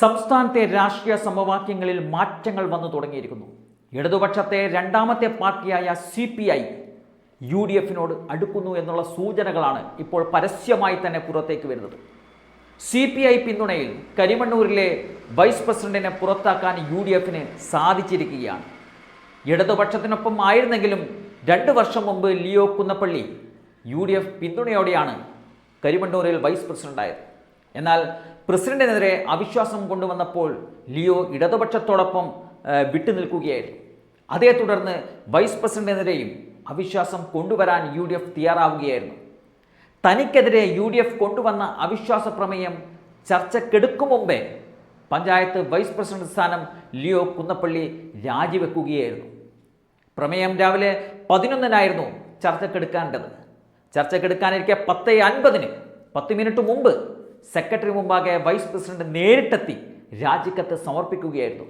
സംസ്ഥാനത്തെ രാഷ്ട്രീയ സമവാക്യങ്ങളിൽ മാറ്റങ്ങൾ വന്നു തുടങ്ങിയിരിക്കുന്നു. ഇടതുപക്ഷത്തെ രണ്ടാമത്തെ പാർട്ടിയായ C P I U D എഫിനോട് അടുക്കുന്നു എന്നുള്ള സൂചനകളാണ് ഇപ്പോൾ പരസ്യമായി തന്നെ പുറത്തേക്ക് വരുന്നത്. സി പി ഐ പിന്തുണയിൽ കരിമണ്ണൂരിലെ വൈസ് പ്രസിഡന്റിനെ പുറത്താക്കാൻ യു ഡി എഫിന് സാധിച്ചിരിക്കുകയാണ്. ഇടതുപക്ഷത്തിനൊപ്പം ആയിരുന്നെങ്കിലും രണ്ട് വർഷം മുമ്പ് Leo Kunnappally U D F പിന്തുണയോടെയാണ് കരിമണ്ണൂരിൽ വൈസ് പ്രസിഡന്റായത്. എന്നാൽ പ്രസിഡന്റിനെതിരെ അവിശ്വാസം കൊണ്ടുവന്നപ്പോൾ ലിയോ ഇടതുപക്ഷത്തോടൊപ്പം വിട്ടുനിൽക്കുകയായിരുന്നു. അതേ തുടർന്ന് വൈസ് പ്രസിഡന്റിനെതിരെയും അവിശ്വാസം കൊണ്ടുവരാൻ യു ഡി എഫ് തയ്യാറാവുകയായിരുന്നു. തനിക്കെതിരെ യു ഡി എഫ് കൊണ്ടുവന്ന അവിശ്വാസ പ്രമേയം ചർച്ചക്കെടുക്കും മുമ്പേ പഞ്ചായത്ത് വൈസ് പ്രസിഡന്റ് സ്ഥാനം ലിയോ കുന്നപ്പള്ളി രാജിവെക്കുകയായിരുന്നു. പ്രമേയം രാവിലെ പതിനൊന്നിനായിരുന്നു ചർച്ചക്കെടുക്കേണ്ടത് ചർച്ചക്കെടുക്കാനിരിക്കെ പത്ത് അൻപതിന് പത്ത് മിനിറ്റ് മുമ്പ് സെക്രട്ടറി മുമ്പാകെ വൈസ് പ്രസിഡന്റ് നേരിട്ടെത്തി രാജിക്കത്ത് സമർപ്പിക്കുകയായിരുന്നു.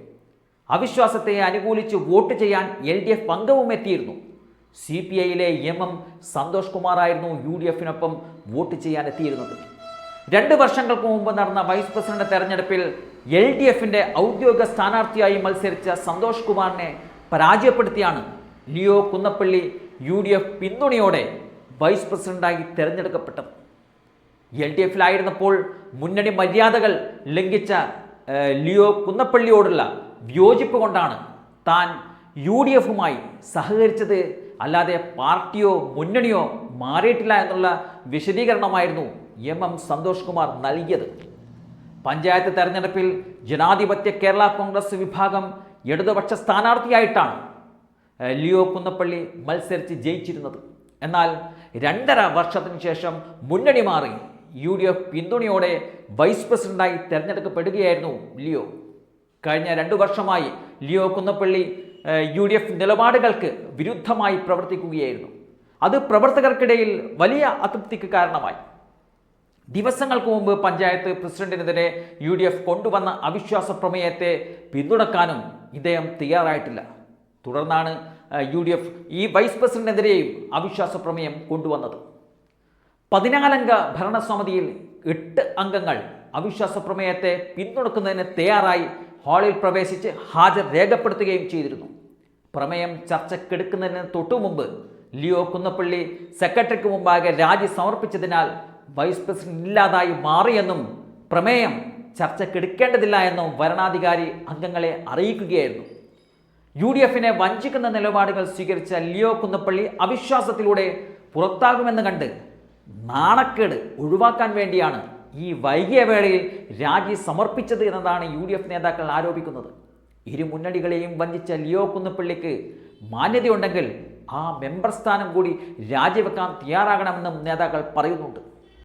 അവിശ്വാസത്തെ അനുകൂലിച്ച് വോട്ട് ചെയ്യാൻ എൽ ഡി എഫ് അംഗവും എത്തിയിരുന്നു. സി പി ഐയിലെ എം എം സന്തോഷ് കുമാറായിരുന്നു യു ഡി എഫിനൊപ്പം വോട്ട് ചെയ്യാൻ എത്തിയിരുന്നത്. രണ്ട് വർഷങ്ങൾക്ക് മുമ്പ് നടന്ന വൈസ് പ്രസിഡന്റ് തെരഞ്ഞെടുപ്പിൽ എൽ ഡി എഫിന്റെ ഔദ്യോഗിക സ്ഥാനാർത്ഥിയായി മത്സരിച്ച സന്തോഷ് കുമാറിനെ പരാജയപ്പെടുത്തിയാണ് Leo Kunnappally U D F പിന്തുണയോടെ വൈസ് പ്രസിഡന്റായി തെരഞ്ഞെടുക്കപ്പെട്ടത്. എൽ ഡി എഫിലായിരുന്നപ്പോൾ മുന്നണി മര്യാദകൾ ലംഘിച്ച ലിയോ കുന്നപ്പള്ളിയോടുള്ള വിയോജിപ്പ് കൊണ്ടാണ് താൻ യു ഡി എഫുമായി സഹകരിച്ചത്. അല്ലാതെ പാർട്ടിയോ മുന്നണിയോ മാറിയിട്ടില്ല എന്നുള്ള വിശദീകരണമായിരുന്നു എം എം സന്തോഷ് കുമാർ നൽകിയത്. പഞ്ചായത്ത് തെരഞ്ഞെടുപ്പിൽ ജനാധിപത്യ കേരള കോൺഗ്രസ് വിഭാഗം ഇടതുപക്ഷ സ്ഥാനാർത്ഥിയായിട്ടാണ് ലിയോ കുന്നപ്പള്ളി മത്സരിച്ച് ജയിച്ചിരുന്നത്. എന്നാൽ രണ്ടര വർഷത്തിന് ശേഷം മുന്നണി മാറി യു ഡി എഫ് പിന്തുണയോടെ വൈസ് പ്രസിഡന്റായി തെരഞ്ഞെടുക്കപ്പെടുകയായിരുന്നു ലിയോ. കഴിഞ്ഞ രണ്ടു വർഷമായി Leo Kunnappally U D F നിലപാടുകൾക്ക് വിരുദ്ധമായി പ്രവർത്തിക്കുകയായിരുന്നു. അത് പ്രവർത്തകർക്കിടയിൽ വലിയ അതൃപ്തിക്ക് കാരണമായി. ദിവസങ്ങൾക്ക് മുമ്പ് പഞ്ചായത്ത് പ്രസിഡന്റിനെതിരെ യു ഡി എഫ് കൊണ്ടുവന്ന അവിശ്വാസ പ്രമേയത്തെ പിന്തുണക്കാനും ഇദ്ദേഹം തയ്യാറായിട്ടില്ല. തുടർന്നാണ് യു ഡി എഫ് ഈ വൈസ് പ്രസിഡന്റിനെതിരെയും അവിശ്വാസ പ്രമേയം കൊണ്ടുവന്നത്. പതിനാലംഗ ഭരണസമിതിയിൽ എട്ട് അംഗങ്ങൾ അവിശ്വാസ പ്രമേയത്തെ പിന്തുണക്കുന്നതിന് തയ്യാറായി ഹാളിൽ പ്രവേശിച്ച് ഹാജർ രേഖപ്പെടുത്തുകയും ചെയ്തിരുന്നു. പ്രമേയം ചർച്ചക്കെടുക്കുന്നതിന് തൊട്ടു മുമ്പ് ലിയോ കുന്നപ്പള്ളി സെക്രട്ടറിക്ക് മുമ്പാകെ രാജി സമർപ്പിച്ചതിനാൽ വൈസ് പ്രസിഡന്റ് ഇല്ലാതായി മാറിയെന്നും പ്രമേയം ചർച്ചക്കെടുക്കേണ്ടതില്ല എന്നും വരണാധികാരി അംഗങ്ങളെ അറിയിക്കുകയായിരുന്നു. യു ഡി എഫിനെ വഞ്ചിക്കുന്ന നിലപാടുകൾ സ്വീകരിച്ച ലിയോ കുന്നപ്പള്ളി അവിശ്വാസത്തിലൂടെ പുറത്താകുമെന്ന് കണ്ട് നാണക്കേട് ഒഴിവാക്കാൻ വേണ്ടിയാണ് ഈ വൈകിയ വേളയിൽ രാജി സമർപ്പിച്ചത് എന്നതാണ് യു ഡി എഫ് നേതാക്കൾ ആരോപിക്കുന്നത്. ഇരു മുന്നണികളെയും വഞ്ചിച്ച ലിയോ കുന്നപ്പള്ളിക്ക് മാന്യതയുണ്ടെങ്കിൽ ആ മെമ്പർ സ്ഥാനം കൂടി രാജിവെക്കാൻ തയ്യാറാകണമെന്നും നേതാക്കൾ പറയുന്നുണ്ട്.